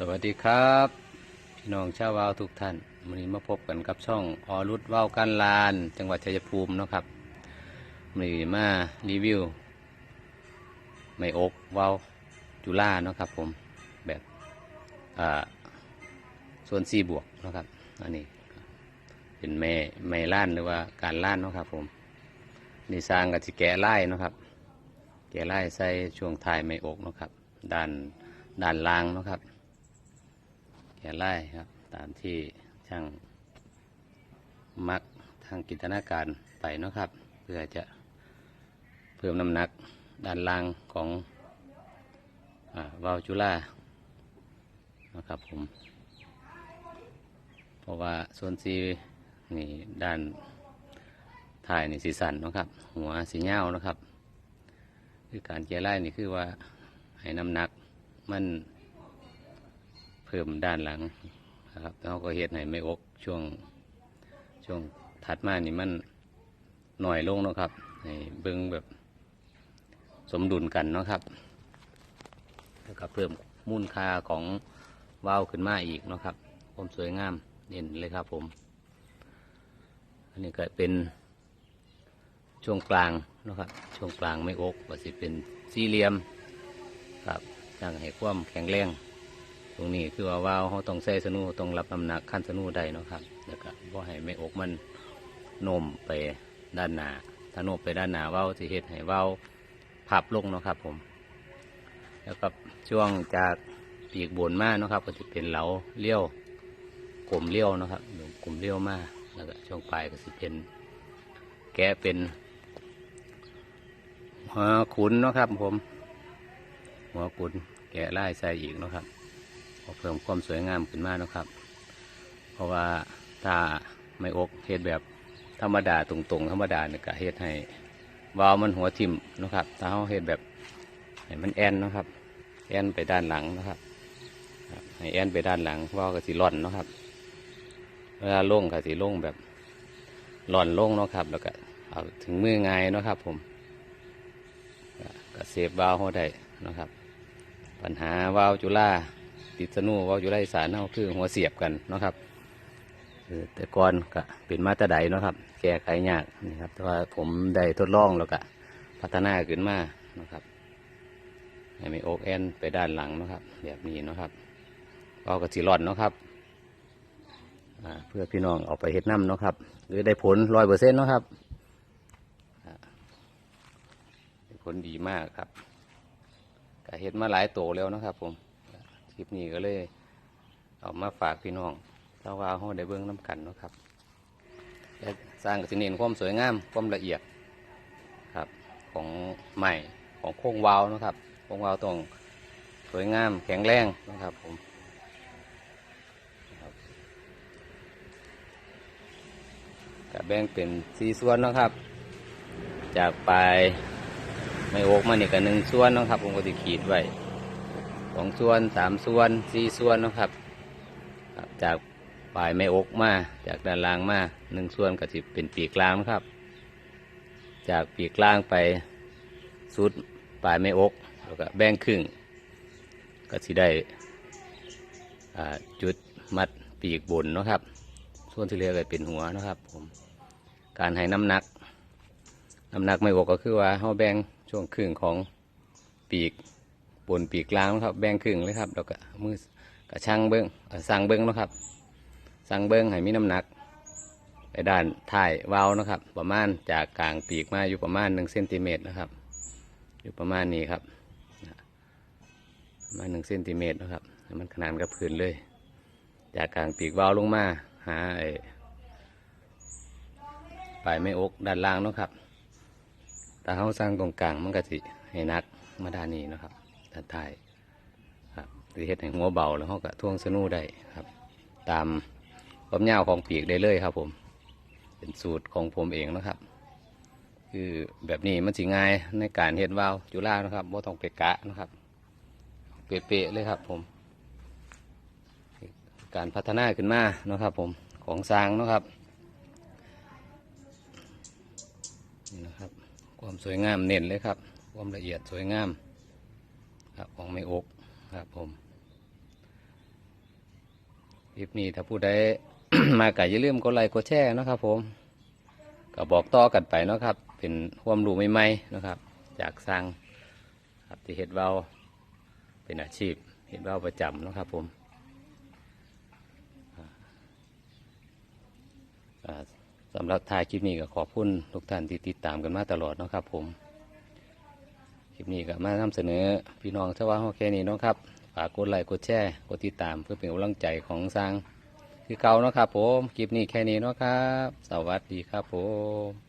สวัสดีครับ พี่น้องชาววาวทุกท่านวันนี้มาพบกันกับช่องออรุดว่าวกันลาน จังหวัดชัยภูมินะครับวันนี้มารีวิว ไม่อกว่าวจุฬาเนาะครับผมแบบอ่าส่วนซีบวกนะครับอันนี้เป็นแม่แม่ล้านหรือว่าการล้านเนาะครับผมนี่สร้างกับจิแกะไล่นะครับ แกะไล่ใส่ช่วงท้ายไม่อกนะครับด้านด้านล่างนะครับ แกะไล่ครับ ตามที่ช่างมักทางกินตนาการไปนะครับ เพื่อจะเพิ่มน้ำหนักด้านล่างของอวาล์วจุล่านะครับผม เพราะว่าส่วนซีนี่ด้านท้ายนี่สีสันนะครับ หัวสีเงานะครับ คือการแกะไล่นี่คือว่าให้น้ำหนักมัน เพิ่มด้านหลังนะครับแล้วก็เฮ็ดให้ไม่อกช่วงช่วงถัดมานี่มันหน่อยลงนะครับให้เบิ้งแบบสมดุลกันนะครับแล้วก็เพิ่มมูลค่าของว่าวขึ้นมาอีกนะครับความสวยงามเด่นเลยครับผม อันนี้ก็เป็นช่วงกลางนะครับ ช่วงกลางไม่อกว่าสิเป็นสี่เหลี่ยมครับจังให้ความแข็งแรง ตรงนี้คือว่าว่าวเขาต้องใส่สนูต้องรับน้ำหนักขั้นสนูได้นะครับแล้วก็บ่ให้ไม่อกมันโน้มไปด้านหน้าถ้าโน้มไปด้านหน้าว่าวสิเฮ็ดให้ว่าวพับลงนะครับผม แล้วก็ช่วงจากปีกบนมาเนะครับ ก็จะเป็นเหลาเลี้ยวกลมเลี้ยวนะครับกลมเลี้ยวมาแล้วก็ช่วงปลายก็จะเป็นแกะเป็นหัวขุนนะครับผม หัวขุนแกะไล่ใส่อีกนะครับ เพิ่มความสวยงามขึ้นมากนะครับ เพราะว่าถ้าไม่อกเฮ็ดแบบธรรมดาตรงๆ ธรรมดาเนี่ยก็เฮ็ดให้วาวมันหัวทิ่มนะครับถ้าเขาเฮ็ดแบบให้มันแอนนะครับ แอนไปด้านหลังนะครับให้แอนไปด้านหลังวาวก็สิร่อนนะครับ เวลาล่งก็สิลงแบบร่อนล่งนะครับ แล้วก็เอาถึงมือง่ายนะครับ ผมก็เซฟวาวเขาได้นะครับ ปัญหาวาวจุฬา ติดสนูเว่าอยู่ไรสารเน่าคือหัวเสียบกันนะครับแต่ก่อนก็เป็นมาตรใดนะครับ แก้ไขยากนี่ครับแต่ว่าผมได้ทดลองแล้วก็พัฒนาขึ้นมานะครับให้มีโอกแอนไปด้านหลังนะครับ แบบนี้นะครับก็กระสีร่อนนะครับเพื่อพี่น้องเอาไปเฮ็ดน้ำนะครับ หรือได้ผลร้อยเปอร์เซ็นต์นะครับได้ผลดีมากครับก็เฮ็ดมาหลายโตแล้วนะครับผม ลิปนี้ก็เลยเอามาฝากพี่น้องเราว่าเขาได้เบื้องน้ำกันนะครับและสร้างกสิเน้นความสวยงามความละเอียดครับของใหม่ของโค้งวาวนะครับโค้งวาวต้องสวยงามแข็งแรงนะครับผมครับแบ่งเป็นสี่ส่วนนะครับ จากปลายไม่โอกมานี่ก็หนึ่งส่วนนะครับ ผมก็จะขีดไว้ องส่วนสามส่วนสี่ส่วนนะครับ จากปลายไม่อกมาจากด้านล่างมาหนึ่งส่วนก็สิเป็นปีกกลางนะครับ จากปีกกลางไปสุดปลายไม่อกแล้วก็แบ่งครึ่ง ก็สิได้จุดมัดปีกบนนะครับ ส่วนที่เหลือก็เป็นหัวนะครับผมการให้น้ำหนักน้ำหนักไม่อกก็คือว่าเขาแบ่งช่วงครึ่งของปีก บนปีกกลางนะครับ แบ่งครึ่งเลยครับแล้วก็มือกระช่างเบิ้งเอ่อสั่งเบิ้งนะครับ สั่งเบิ้งให้มีน้ำหนัก ไปด้านท้ายวาล์วนะครับ ประมาณจากกลางปีกมาอยู่ประมาณหนึ่งเซนติเมตรนะครับ อยู่ประมาณนี้ครับประมาณหนึ่งเซนติเมตรนะครับ มันขนานกับพื้นเลย จากกลางปีกวาล์วลงมาหาไอ้ปลายไม่อกด้านล่างนะครับแต่เขาสร้างตรงกลางมันก็สิให้นักมาด้านนี้นะครับ ด้านท้ายครับหรือเฮ็ดให้หัวเบาแล้วเขาก็ท่วงสนูได้ครับ ตามความยาวของปีกได้เลยครับ ผม เป็นสูตรของผมเองนะครับ คือแบบนี้มันสิง่ายในการเฮ็ดวาวจุฬานะครับบ่ต้องไปกะนะครับ เปะๆเลยครับ ผม การพัฒนาขึ้นมานะครับ ผมของสร้างนะครับนี่นะครับ ความสวยงามเน้นเลยครับ ความละเอียดสวยงาม ครับของไม่อกครับผมคลิปนี้ถ้าผู้ใดมาก็อย่าลืมกดไลค์กดแชร์นะครับ ผม ก็บอกต่อกันไปเนาะครับ เป็นความรู้ใหม่ๆนะครับ จากสร้างครับที่เฮ็ดเบาเป็นอาชีพเฮ็ดเบาประจำนะครับ ผมอ่าอ่าสำหรับท้ายคลิปนี้ก็ขอบคุณทุกท่านที่ติดตามกันมาตลอดเนาะครับผม คลิปนี้ก็มานำเสนอพี่น้องชาวาโอเคนี้เนาะครับฝากกดไลค์กดแชร์กดติดตามเพื่อเป็นกำลังใจของสร้างคือเก่าเนาะครับผมคลิปนี้แค่นี้เนาะครับ สวัสดีครับผม